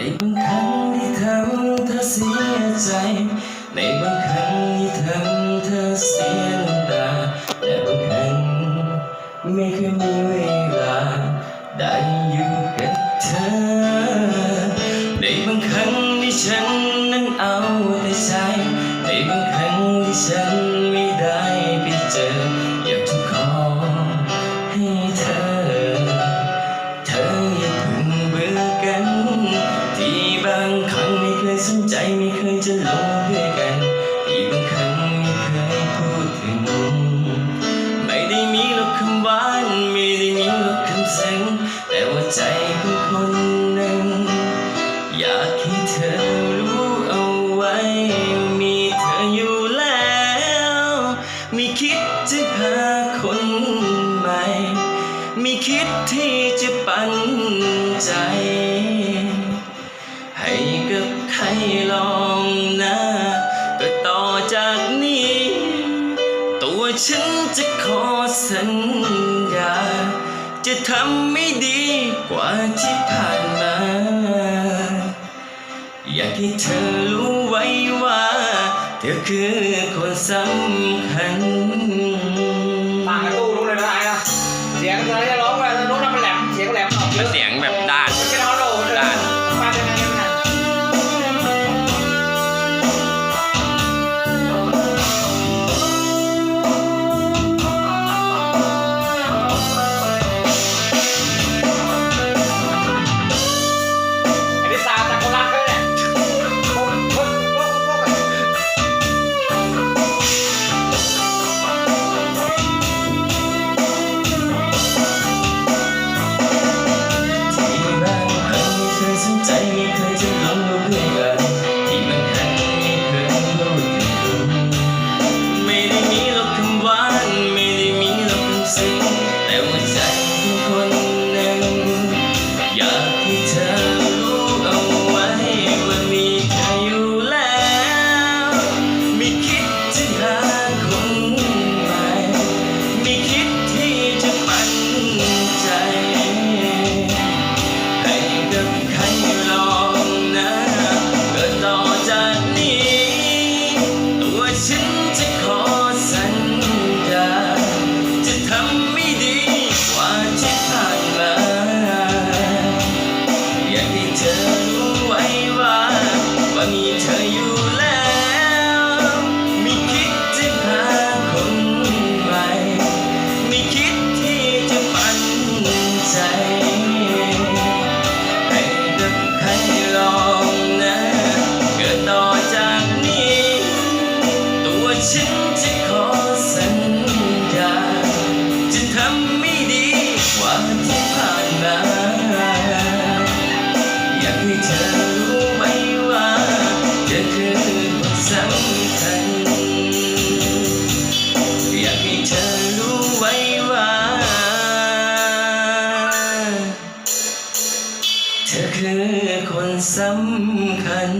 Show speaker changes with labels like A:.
A: ในบางครั้งที่ทำเธอเสียใจในบางครั้ง ใจไม่เคยจะลงด้วยกันที่บางครั้งไม่เคยพูดถึง ไม่ได้มีหรอกคำหวานไม่ได้มีหรอกคำเซ็งแต่ว่าใจของคนากนี้ ตัวฉันจะขอสัญญา จะทำไม่ดีกว่าที่ผ่านมา อยากให้เธอรู้ไว้ว่า เธอคือคนสำคัญ
B: เธอ
A: คือคนสำคัญ